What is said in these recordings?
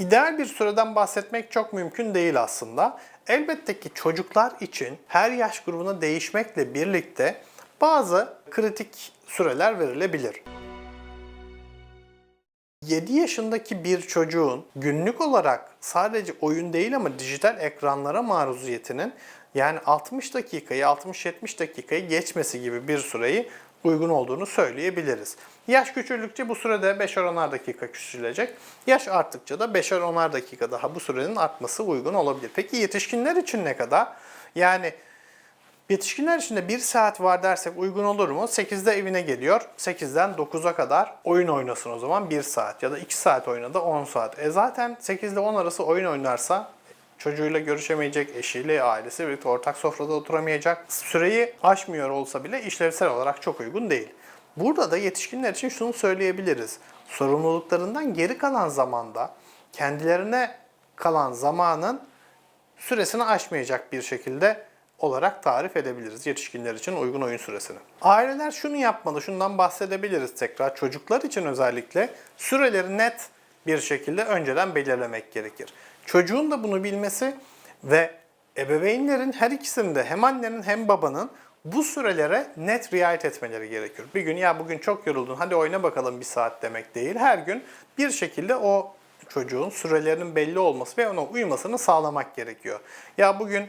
İdeal bir süreden bahsetmek çok mümkün değil aslında. Elbette ki çocuklar için her yaş grubuna değişmekle birlikte bazı kritik süreler verilebilir. 7 yaşındaki bir çocuğun günlük olarak sadece oyun değil ama dijital ekranlara maruziyetinin yani 60 dakikayı 60-70 dakikayı geçmesi gibi bir süreyi uygun olduğunu söyleyebiliriz. Yaş küçüldükçe bu sürede 5'er 10'ar dakika küçülecek. Yaş arttıkça da 5'er 10'ar dakika daha bu sürenin artması uygun olabilir. Peki yetişkinler için ne kadar? Yani Yetişkinler için de 1 saat var dersek uygun olur mu? 8'de evine geliyor. 8'den 9'a kadar oyun oynasın o zaman 1 saat ya da 2 saat oynadı 10 saat. E zaten 8 ile 10 arası oyun oynarsa çocuğuyla görüşemeyecek, eşiyle, ailesi birlikte ortak sofrada oturamayacak. Süreyi aşmıyor olsa bile işlevsel olarak çok uygun değil. Burada da yetişkinler için şunu söyleyebiliriz. Sorumluluklarından geri kalan zamanda kendilerine kalan zamanın süresini aşmayacak bir şekilde olarak tarif edebiliriz yetişkinler için uygun oyun süresini. Aileler şunu yapmalı, şundan bahsedebiliriz tekrar. Çocuklar için özellikle süreleri net bir şekilde önceden belirlemek gerekir. Çocuğun da bunu bilmesi ve ebeveynlerin her ikisinde hem annenin hem babanın bu sürelere net riayet etmeleri gerekiyor. Bir gün ya bugün çok yoruldun hadi oyna bakalım bir saat demek değil. Her gün bir şekilde o çocuğun sürelerinin belli olması ve ona uymasını sağlamak gerekiyor. Ya bugün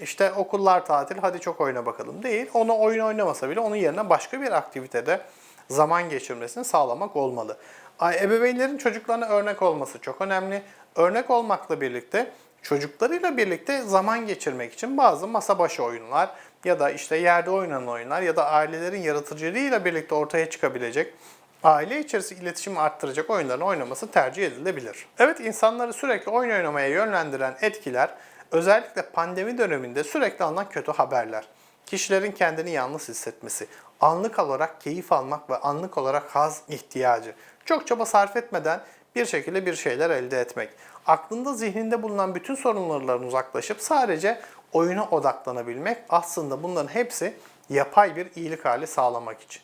işte okullar tatil hadi çok oyna bakalım değil. Onu oyun oynamasa bile onun yerine başka bir aktivitede zaman geçirmesini sağlamak olmalı. Ay, Ebeveynlerin çocuklarına örnek olması çok önemli. Örnek olmakla birlikte çocuklarıyla birlikte zaman geçirmek için bazı masa başı oyunlar ya da işte yerde oynanan oyunlar ya da ailelerin yaratıcılığıyla birlikte ortaya çıkabilecek aile içerisi iletişimi arttıracak oyunların oynaması tercih edilebilir. Evet insanları sürekli oyun oynamaya yönlendiren etkiler özellikle pandemi döneminde sürekli alınan kötü haberler, kişilerin kendini yalnız hissetmesi, anlık olarak keyif almak ve anlık olarak haz ihtiyacı, çok çaba sarf etmeden bir şekilde bir şeyler elde etmek, aklında zihninde bulunan bütün sorunlardan uzaklaşıp sadece oyuna odaklanabilmek aslında bunların hepsi yapay bir iyilik hali sağlamak için.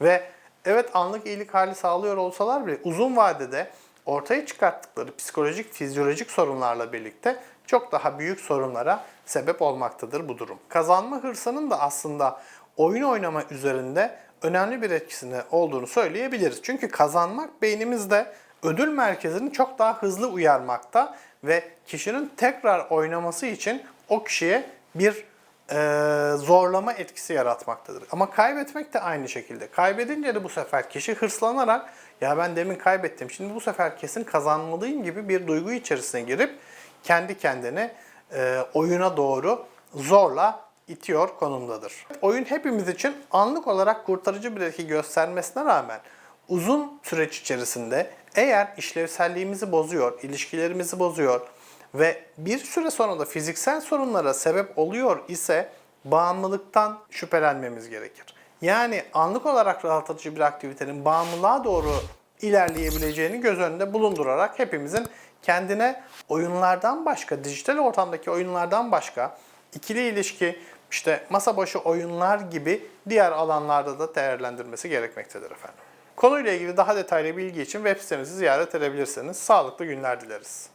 Ve evet anlık iyilik hali sağlıyor olsalar bile uzun vadede ortaya çıkarttıkları psikolojik, fizyolojik sorunlarla birlikte çok daha büyük sorunlara sebep olmaktadır bu durum. Kazanma hırsının da aslında oyun oynama üzerinde önemli bir etkisini olduğunu söyleyebiliriz. Çünkü kazanmak beynimizde ödül merkezini çok daha hızlı uyarmakta ve kişinin tekrar oynaması için o kişiye bir e, zorlama etkisi yaratmaktadır. Ama kaybetmek de aynı şekilde. Kaybedince de bu sefer kişi hırslanarak ya ben demin kaybettim şimdi bu sefer kesin kazanmalıyım gibi bir duygu içerisine girip kendi kendini e, oyuna doğru zorla itiyor konumdadır. Oyun hepimiz için anlık olarak kurtarıcı bir etki göstermesine rağmen uzun süreç içerisinde eğer işlevselliğimizi bozuyor, ilişkilerimizi bozuyor ve bir süre sonra da fiziksel sorunlara sebep oluyor ise bağımlılıktan şüphelenmemiz gerekir. Yani anlık olarak rahatlatıcı bir aktivitenin bağımlılığa doğru ilerleyebileceğini göz önünde bulundurarak hepimizin kendine oyunlardan başka, dijital ortamdaki oyunlardan başka ikili ilişki, işte masa başı oyunlar gibi diğer alanlarda da değerlendirmesi gerekmektedir efendim. Konuyla ilgili daha detaylı bilgi için web sitemizi ziyaret edebilirsiniz. Sağlıklı günler dileriz.